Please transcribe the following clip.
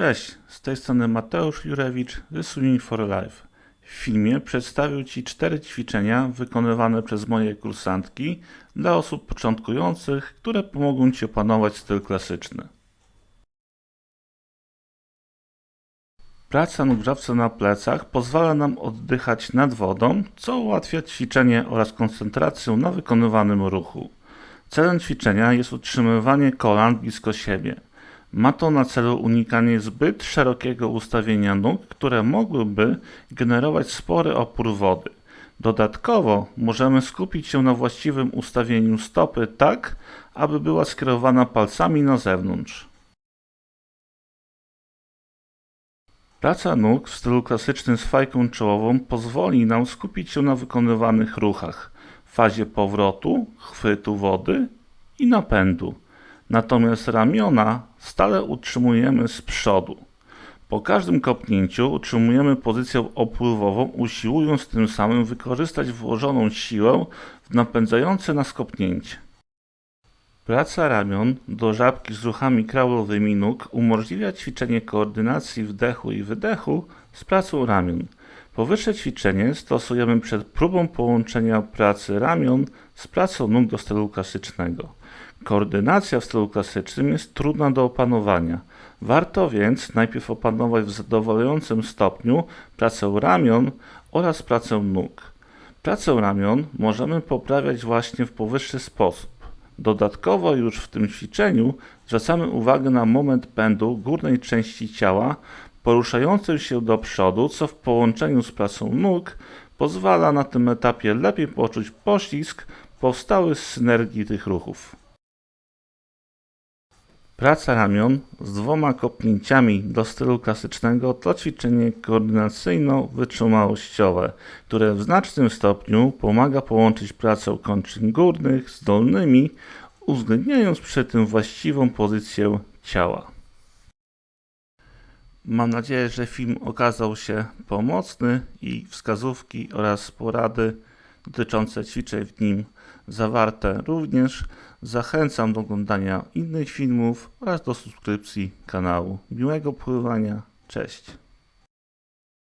Cześć, z tej strony Mateusz Jurewicz, Rysuj for Life. W filmie przedstawię Ci cztery ćwiczenia wykonywane przez moje kursantki dla osób początkujących, które pomogą Ci opanować styl klasyczny. Praca w żabce na plecach pozwala nam oddychać nad wodą, co ułatwia ćwiczenie oraz koncentrację na wykonywanym ruchu. Celem ćwiczenia jest utrzymywanie kolan blisko siebie. Ma to na celu unikanie zbyt szerokiego ustawienia nóg, które mogłyby generować spory opór wody. Dodatkowo możemy skupić się na właściwym ustawieniu stopy tak, aby była skierowana palcami na zewnątrz. Praca nóg w stylu klasycznym z fajką czołową pozwoli nam skupić się na wykonywanych ruchach fazie powrotu, chwytu wody i napędu. Natomiast ramiona stale utrzymujemy z przodu. Po każdym kopnięciu utrzymujemy pozycję opływową, usiłując tym samym wykorzystać włożoną siłę w napędzające nas kopnięcie. Praca ramion do żabki z ruchami kraulowymi nóg umożliwia ćwiczenie koordynacji wdechu i wydechu z pracą ramion. Powyższe ćwiczenie stosujemy przed próbą połączenia pracy ramion z pracą nóg do stylu klasycznego. Koordynacja w stylu klasycznym jest trudna do opanowania. Warto więc najpierw opanować w zadowalającym stopniu pracę ramion oraz pracę nóg. Pracę ramion możemy poprawiać właśnie w powyższy sposób. Dodatkowo już w tym ćwiczeniu zwracamy uwagę na moment pędu górnej części ciała poruszającym się do przodu, co w połączeniu z pracą nóg pozwala na tym etapie lepiej poczuć poślizg powstały z synergii tych ruchów. Praca ramion z dwoma kopnięciami do stylu klasycznego to ćwiczenie koordynacyjno-wytrzymałościowe, które w znacznym stopniu pomaga połączyć pracę kończyn górnych z dolnymi, uwzględniając przy tym właściwą pozycję ciała. Mam nadzieję, że film okazał się pomocny i wskazówki oraz porady dotyczące ćwiczeń w nim zawarte również. Zachęcam do oglądania innych filmów oraz do subskrypcji kanału. Miłego pływania. Cześć.